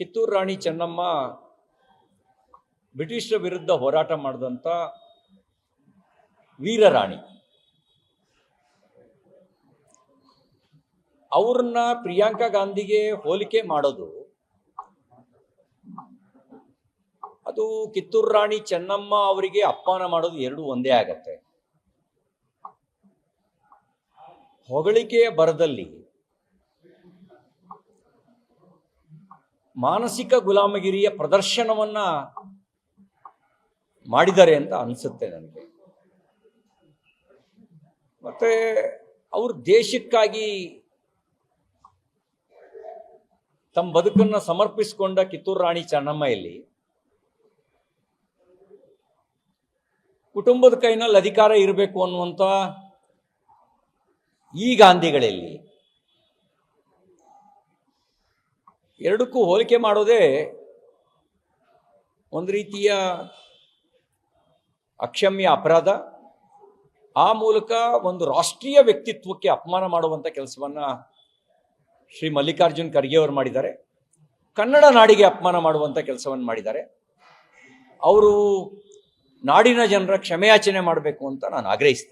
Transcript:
ಕಿತ್ತೂರು ರಾಣಿ ಚೆನ್ನಮ್ಮ ಬ್ರಿಟಿಷರ ವಿರುದ್ಧ ಹೋರಾಟ ಮಾಡಿದಂಥ ವೀರರಾಣಿ. ಅವ್ರನ್ನ ಪ್ರಿಯಾಂಕಾ ಗಾಂಧಿಗೆ ಹೋಲಿಕೆ ಮಾಡೋದು ಅದು ಕಿತ್ತೂರು ರಾಣಿ ಚೆನ್ನಮ್ಮ ಅವರಿಗೆ ಅಪಮಾನ ಮಾಡೋದು ಎರಡು ಒಂದೇ ಆಗತ್ತೆ. ಹೊಗಳಿಕೆಯ ಬರದಲ್ಲಿ ಮಾನಸಿಕ ಗುಲಾಮಗಿರಿಯ ಪ್ರದರ್ಶನವನ್ನ ಮಾಡಿದ್ದಾರೆ ಅಂತ ಅನಿಸುತ್ತೆ ನನಗೆ. ಮತ್ತೆ ಅವರು ದೇಶಕ್ಕಾಗಿ ತಮ್ಮ ಬದುಕನ್ನ ಸಮರ್ಪಿಸಿಕೊಂಡ ಕಿತ್ತೂರು ರಾಣಿ ಚೆನ್ನಮ್ಮ ಇಲ್ಲಿ ಕುಟುಂಬದ ಕೈನಲ್ಲಿ ಅಧಿಕಾರ ಇರಬೇಕು ಅನ್ನುವಂಥ ಈ ಗಾಂಧಿಗಳಲ್ಲಿ ಎರಡಕ್ಕೂ ಹೋಲಿಕೆ ಮಾಡೋದೇ ಒಂದು ರೀತಿಯ ಅಕ್ಷಮ್ಯ ಅಪರಾಧ, ಆ ಮೂಲಕ ಒಂದು ರಾಷ್ಟ್ರೀಯ ವ್ಯಕ್ತಿತ್ವಕ್ಕೆ ಅಪಮಾನ ಮಾಡುವಂಥ ಕೆಲಸವನ್ನು ಶ್ರೀ ಮಲ್ಲಿಕಾರ್ಜುನ್ ಖರ್ಗೆ ಮಾಡಿದ್ದಾರೆ. ಕನ್ನಡ ನಾಡಿಗೆ ಅಪಮಾನ ಮಾಡುವಂಥ ಕೆಲಸವನ್ನು ಮಾಡಿದ್ದಾರೆ. ಅವರು ನಾಡಿನ ಜನರ ಕ್ಷಮೆಯಾಚನೆ ಮಾಡಬೇಕು ಅಂತ ನಾನು ಆಗ್ರಹಿಸ್ತೇನೆ.